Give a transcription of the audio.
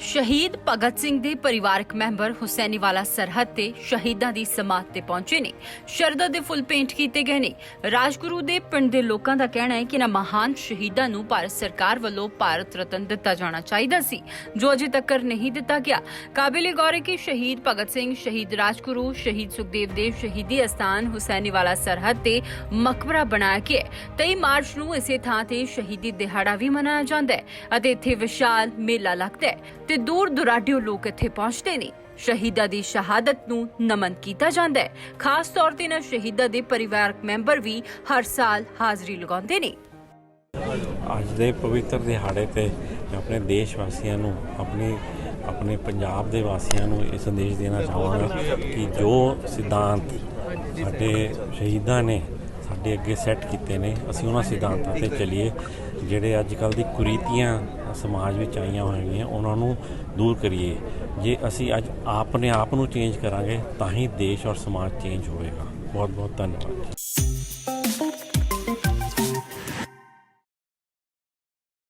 ਸ਼ਹੀਦ ਭਗਤ ਸਿੰਘ ਦੇ ਪਰਿਵਾਰਕ ਮੈਂਬਰ ਹੁਸੈਨੀਵਾਲਾ ਸਰਹੱਦ ਤੇ ਸ਼ਹੀਦਾਂ ਦੀ ਸਮਾਧ ਤੇ ਪਹੁੰਚੇ ਨੇ। ਸ਼ਰਧਾ ਦੇ ਫੁੱਲ ਪੇਂਟ ਕੀਤੇ ਗਏ ਨੇ। ਰਾਜਗੁਰੂ ਦੇ ਪਿੰਡ ਦੇ ਲੋਕਾਂ ਦਾ ਕਹਿਣਾ ਹੈ ਕਿ ਇਹਨਾਂ ਮਹਾਨ ਸ਼ਹੀਦਾਂ ਨੂੰ ਭਾਰਤ ਸਰਕਾਰ ਵੱਲੋਂ ਭਾਰਤ ਰਤਨ ਦਿੱਤਾ ਜਾਣਾ ਚਾਹੀਦਾ ਸੀ, ਜੋ ਅਜੇ ਤੱਕ ਨਹੀਂ ਦਿੱਤਾ ਗਿਆ। ਕਾਬਿਲੇ ਗੌਰ ਹੈ ਕਿ ਸ਼ਹੀਦ ਭਗਤ ਸਿੰਘ, ਸ਼ਹੀਦ ਰਾਜਗੁਰੂ, ਸ਼ਹੀਦ ਸੁਖਦੇਵ ਦੇਵ, ਸ਼ਹੀਦੀ ਅਸਥਾਨ ਹੁਸੈਨੀਵਾਲਾ ਸਰਹੱਦ ਤੇ ਮਕਬਰਾ ਬਣਾਇਆ ਗਿਆ ਹੈ। 23 ਮਾਰਚ ਨੂੰ ਇਸੇ ਥਾਂ ਤੇ ਸ਼ਹੀਦੀ ਦਿਹਾੜਾ ਵੀ ਮਨਾਇਆ ਜਾਂਦਾ ਹੈ ਅਤੇ ਇੱਥੇ ਵਿਸ਼ਾਲ ਮੇਲਾ ਲੱਗਦਾ ਹੈ। ਤੇ ਦੂਰ ਦੁਰਾਡਿਓ ਲੋਕ ਇੱਥੇ ਪਹੁੰਚਦੇ ਨੇ। ਸ਼ਹੀਦਾਂ ਦੀ ਸ਼ਹਾਦਤ ਨੂੰ ਨਮਨ ਕੀਤਾ ਜਾਂਦਾ ਹੈ। ਖਾਸ ਤੌਰ ਤੇ ਇਹਨਾਂ ਸ਼ਹੀਦਾਂ ਦੇ ਪਰਿਵਾਰਕ ਮੈਂਬਰ ਵੀ ਹਰ ਸਾਲ ਹਾਜ਼ਰੀ ਲਗਾਉਂਦੇ ਨੇ। ਅੱਜ ਦੇ ਪਵਿੱਤਰ ਦਿਹਾੜੇ ਤੇ ਆਪਣੇ ਦੇਸ਼ ਵਾਸੀਆਂ ਨੂੰ, ਆਪਣੇ ਆਪਣੇ ਪੰਜਾਬ ਦੇ ਵਾਸੀਆਂ ਨੂੰ ਇਹ ਸੰਦੇਸ਼ ਦੇਣਾ ਚਾਹਾਂਗਾ ਕਿ ਜੋ ਸਿਧਾਂਤ ਸਾਡੇ ਸ਼ਹੀਦਾਂ ਨੇ ਸਾਡੇ ਅੱਗੇ ਸੈੱਟ ਕੀਤੇ ਨੇ, ਅਸੀਂ ਉਹਨਾਂ ਸਿਧਾਂਤਾਂ ਤੇ ਚੱਲੀਏ, ਜਿਹੜੇ ਅੱਜ ਕੱਲ ਦੀ ਕੁਰੀਤੀਆਂ ਸਮਾਜ ਵਿੱਚ ਆਈਆਂ ਹੋਈਆਂ, ਉਹਨਾਂ ਨੂੰ ਦੂਰ ਕਰੀਏ। ਜੇ ਅਸੀਂ ਅੱਜ ਆਪਣੇ ਆਪ ਨੂੰ ਚੇਂਜ ਕਰਾਂਗੇ, ਤਾਂ ਹੀ ਦੇਸ਼ ਔਰ ਸਮਾਜ ਚੇਂਜ ਹੋਵੇਗਾ। ਬਹੁਤ ਬਹੁਤ ਧੰਨਵਾਦ।